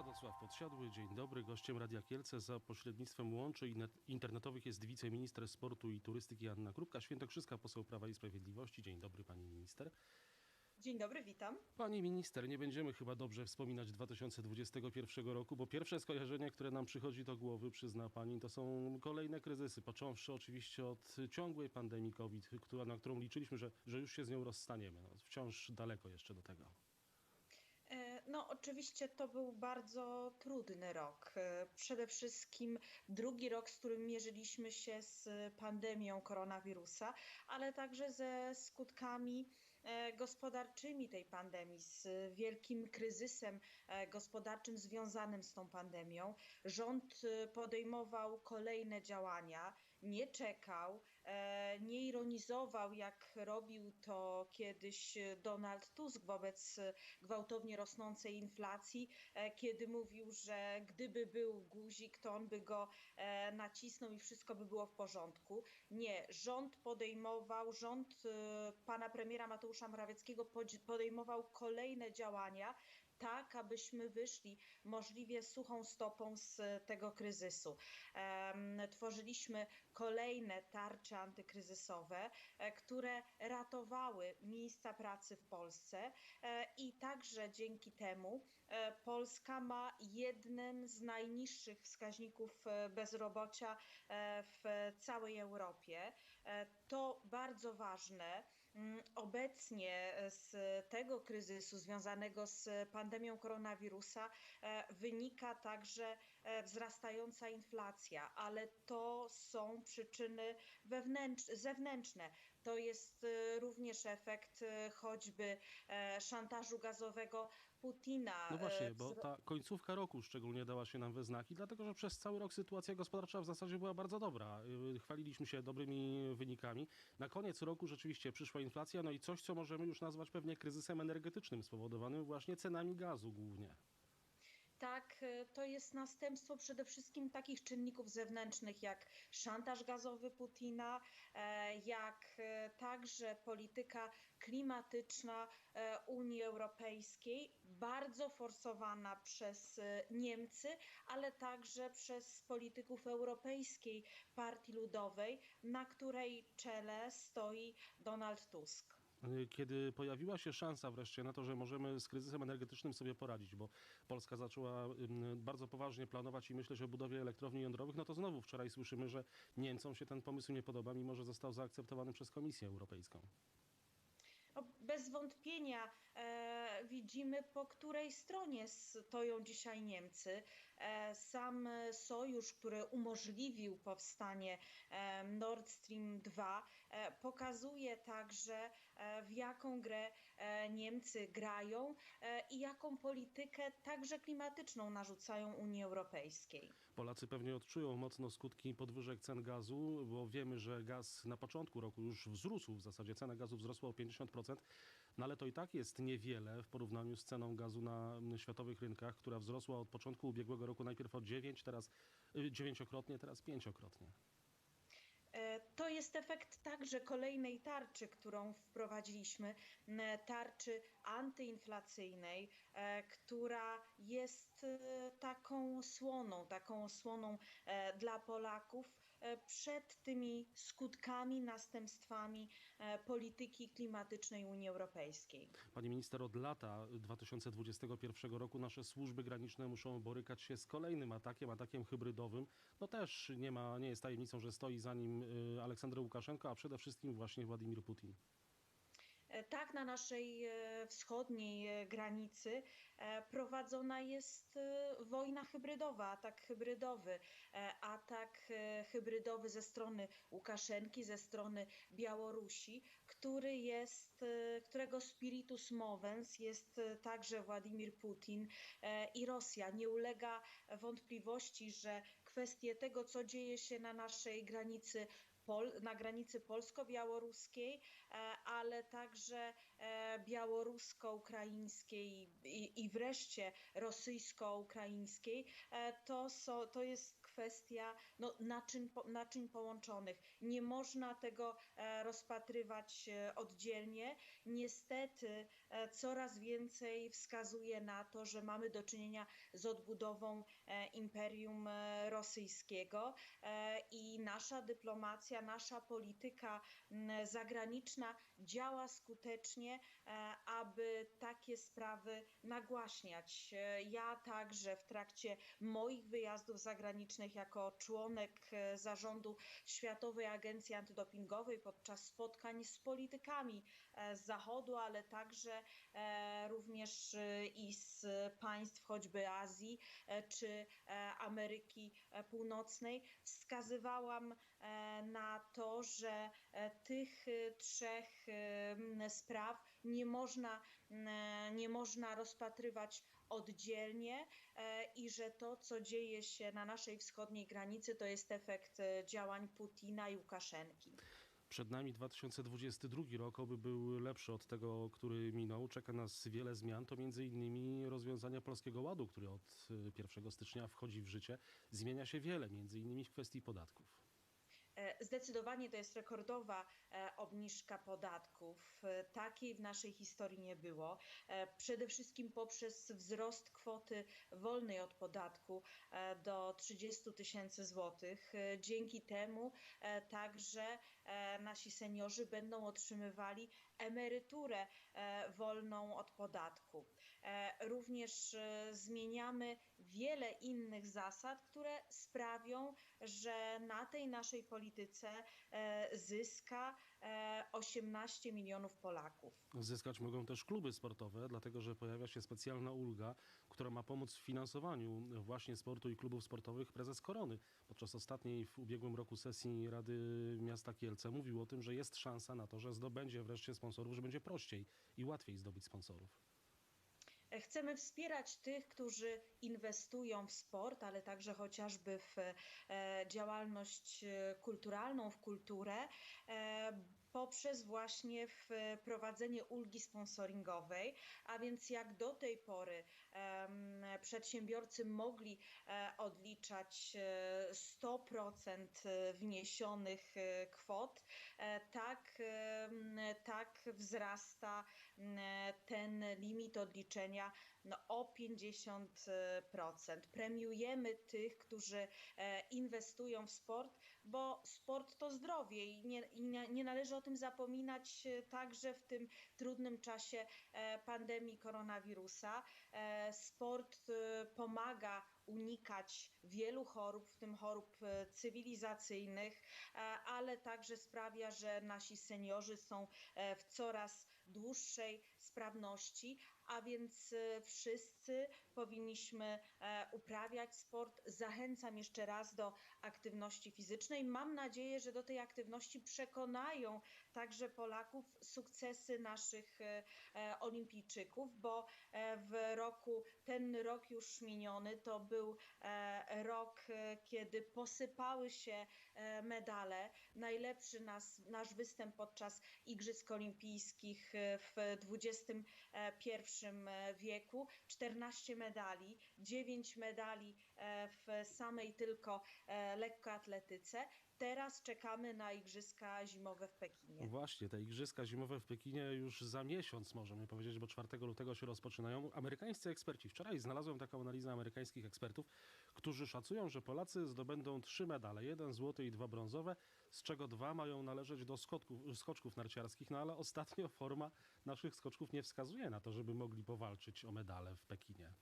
Radosław Podsiadły, dzień dobry. Gościem Radia Kielce za pośrednictwem łączy internetowych jest wiceminister sportu i turystyki Anna Krupka, Świętokrzyska, poseł Prawa i Sprawiedliwości. Dzień dobry pani minister. Dzień dobry, witam. Pani minister, nie będziemy chyba dobrze wspominać 2021 roku, bo pierwsze skojarzenie, które nam przychodzi do głowy, przyzna pani, to są kolejne kryzysy, począwszy oczywiście od ciągłej pandemii COVID, która, na którą liczyliśmy, że, że już się z nią rozstaniemy. No, wciąż daleko jeszcze do tego. No, oczywiście to był bardzo trudny rok. E, Przede wszystkim drugi rok, z którym mierzyliśmy się z pandemią koronawirusa, ale także ze skutkami e, gospodarczymi tej pandemii, z wielkim kryzysem e, gospodarczym związanym z tą pandemią. Rząd podejmował kolejne działania, nie czekał, nie ironizował, jak robił to kiedyś Donald Tusk wobec e, gwałtownie rosnącej inflacji, e, kiedy mówił, że gdyby był guzik, to on by go e, nacisnął i wszystko by było w porządku. Nie, rząd podejmował, rząd e, pana premiera Mateusza Morawieckiego podejmował kolejne działania, tak, abyśmy wyszli możliwie suchą stopą z tego kryzysu. Tworzyliśmy kolejne tarcze antykryzysowe, e, które ratowały miejsca pracy w Polsce e, i także dzięki temu e, Polska ma jeden z najniższych wskaźników bezrobocia w całej Europie. To bardzo ważne. Mm, Obecnie z tego kryzysu związanego z pandemią koronawirusa e, wynika także e, wzrastająca inflacja, ale to są przyczyny zewnętrzne. To jest e, również efekt e, choćby e, szantażu gazowego Putina. No właśnie, e, bo ta końcówka roku szczególnie dała się nam we znaki, dlatego że przez cały rok sytuacja gospodarcza w zasadzie była bardzo dobra. Yy, Chwaliliśmy się dobrymi wynikami. Na koniec roku rzeczywiście przyszła inflacja, no i coś, co możemy już nazwać pewnie kryzysem energetycznym, spowodowanym właśnie cenami gazu głównie. Tak, e, to jest następstwo przede wszystkim takich czynników zewnętrznych jak szantaż gazowy Putina, e, jak e, także polityka klimatyczna Unii Europejskiej, bardzo forsowana przez Niemcy, ale także przez polityków Europejskiej Partii Ludowej, na której czele stoi Donald Tusk. Yy, Kiedy pojawiła się szansa wreszcie na to, że możemy z kryzysem energetycznym sobie poradzić, bo Polska zaczęła bardzo poważnie planować i myśleć o budowie elektrowni jądrowych, no to znowu wczoraj słyszymy, że Niemcom się ten pomysł nie podoba, mimo że został zaakceptowany przez Komisję Europejską. Bez wątpienia e, widzimy, po której stronie stoją dzisiaj Niemcy. E, sam sojusz, który umożliwił powstanie e, Nord Stream 2, e, pokazuje także, e, w jaką grę e, Niemcy grają e, i jaką politykę także klimatyczną narzucają Unii Europejskiej. Polacy pewnie odczują mocno skutki podwyżek cen gazu, bo wiemy, że gaz na początku roku już wzrósł, w zasadzie cena gazu wzrosła o 50%, no ale to i tak jest niewiele w porównaniu z ceną gazu na światowych rynkach, która wzrosła od początku ubiegłego roku najpierw o 9, teraz y, dziewięciokrotnie, teraz pięciokrotnie. E, To jest efekt także kolejnej tarczy, którą wprowadziliśmy, m, tarczy antyinflacyjnej, e, która jest e, taką osłoną, taką osłoną e, dla Polaków. e, przed tymi skutkami, następstwami e, polityki klimatycznej Unii Europejskiej. Pani minister, od lata 2021 roku nasze służby graniczne muszą borykać się z kolejnym atakiem, atakiem hybrydowym. No też nie ma, nie jest tajemnicą, że stoi za nim y, Aleksander Łukaszenko, a przede wszystkim właśnie Władimir Putin. E, Tak, na naszej e, wschodniej e, granicy prowadzona jest wojna hybrydowa, atak hybrydowy. Atak hybrydowy ze strony Łukaszenki, ze strony Białorusi, który jest, którego spiritus movens jest także Władimir Putin i Rosja. Nie ulega wątpliwości, że kwestie tego, co dzieje się na naszej granicy na granicy polsko-białoruskiej, e, ale także e, białorusko-ukraińskiej i, wreszcie rosyjsko-ukraińskiej, e, to, so, to jest kwestia no, naczyń, naczyń połączonych. Nie można tego e, rozpatrywać e, oddzielnie. Niestety e, coraz więcej wskazuje na to, że mamy do czynienia z odbudową Imperium Rosyjskiego i nasza dyplomacja, nasza polityka zagraniczna działa skutecznie, aby takie sprawy nagłaśniać. Ja także w trakcie moich wyjazdów zagranicznych jako członek e, zarządu Światowej Agencji Antydopingowej podczas spotkań z politykami e, z Zachodu, ale także e, również i z państw choćby Azji czy Ameryki Północnej, wskazywałam na to, że tych trzech spraw nie można, nie można rozpatrywać oddzielnie e, i że to, co dzieje się na naszej wschodniej granicy, to jest efekt e, działań Putina i Łukaszenki. Przed nami 2022 rok, oby był lepszy od tego, który minął. Czeka nas wiele zmian, to między innymi rozwiązania Polskiego Ładu, który od y, 1 stycznia wchodzi w życie. Zmienia się wiele, między innymi w kwestii podatków. E, Zdecydowanie to jest rekordowa e, obniżka podatków. E, Takiej w naszej historii nie było. Przede wszystkim poprzez wzrost kwoty wolnej od podatku do 30 tysięcy złotych. Dzięki temu także nasi seniorzy będą otrzymywali emeryturę wolną od podatku. Również zmieniamy wiele innych zasad, które sprawią, że na tej naszej polityce e, zyska e, 18 milionów Polaków. Zyskać mogą też kluby sportowe, dlatego że pojawia się specjalna ulga, która ma pomóc w finansowaniu właśnie sportu i klubów sportowych. Prezes Korony podczas ostatniej w ubiegłym roku sesji Rady Miasta Kielce mówił o tym, że jest szansa na to, że zdobędzie wreszcie sponsorów, że będzie prościej i łatwiej zdobyć sponsorów. Chcemy wspierać tych, którzy inwestują w sport, ale także chociażby w e, działalność e, kulturalną, w kulturę, e, poprzez właśnie wprowadzenie ulgi sponsoringowej, a więc jak do tej pory em, przedsiębiorcy mogli e, odliczać e, 100% wniesionych e, kwot, e, tak, tak wzrasta ten limit odliczenia no, o 50%. Premiujemy tych, którzy e, inwestują w sport, bo sport to zdrowie i nie, i nie, należy o tym zapominać e, także w tym trudnym czasie e, pandemii koronawirusa. Sport pomaga unikać wielu chorób, w tym chorób cywilizacyjnych, ale także sprawia, że nasi seniorzy są w coraz dłuższej sprawności, a więc e, wszyscy powinniśmy e, uprawiać sport. Zachęcam jeszcze raz do aktywności fizycznej. Mam nadzieję, że do tej aktywności przekonają także Polaków sukcesy naszych e, olimpijczyków, bo w roku, ten rok już miniony, to był rok, kiedy posypały się medale. Najlepszy nas, nasz występ podczas Igrzysk Olimpijskich w XXI wieku. 14 medali, 9 medali e, w samej tylko e, lekkoatletyce. Teraz czekamy na Igrzyska Zimowe w Pekinie. Właśnie, te igrzyska zimowe w Pekinie już za miesiąc, możemy powiedzieć, bo 4 lutego się rozpoczynają. Amerykańscy eksperci, wczoraj znalazłem taką analizę amerykańskich ekspertów, którzy szacują, że Polacy zdobędą trzy medale, jeden złoty i dwa brązowe, z czego dwa mają należeć do skoczków narciarskich, no ale ostatnio forma naszych skoczków nie wskazuje na to, żeby mogli powalczyć o medale w Pekinie.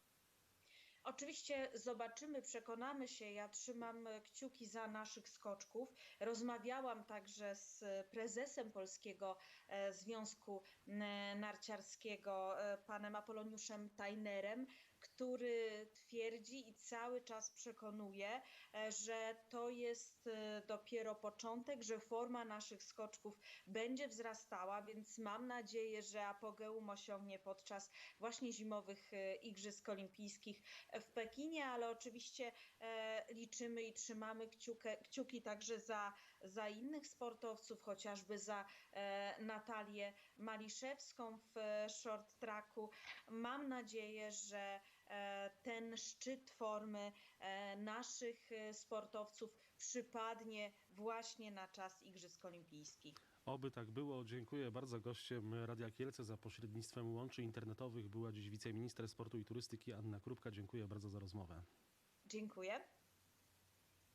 Oczywiście zobaczymy, przekonamy się. Ja trzymam e, kciuki za naszych skoczków. Rozmawiałam także z prezesem Polskiego e, Związku m, Narciarskiego, e, panem Apoloniuszem Tajnerem, który twierdzi i cały czas przekonuje, e, że to jest e, dopiero początek, że forma naszych skoczków będzie wzrastała, więc mam nadzieję, że apogeum osiągnie podczas właśnie zimowych e, Igrzysk Olimpijskich w Pekinie, ale oczywiście liczymy i trzymamy kciuki także za za innych sportowców, chociażby za e, Natalię Maliszewską w e, short tracku. Mam nadzieję, że e, ten szczyt formy naszych sportowców przypadnie właśnie na czas Igrzysk Olimpijskich. Oby tak było. Dziękuję bardzo. Gościem Radia Kielce za pośrednictwem łączy internetowych była dziś wiceminister sportu i turystyki Anna Krupka. Dziękuję bardzo za rozmowę. Dziękuję.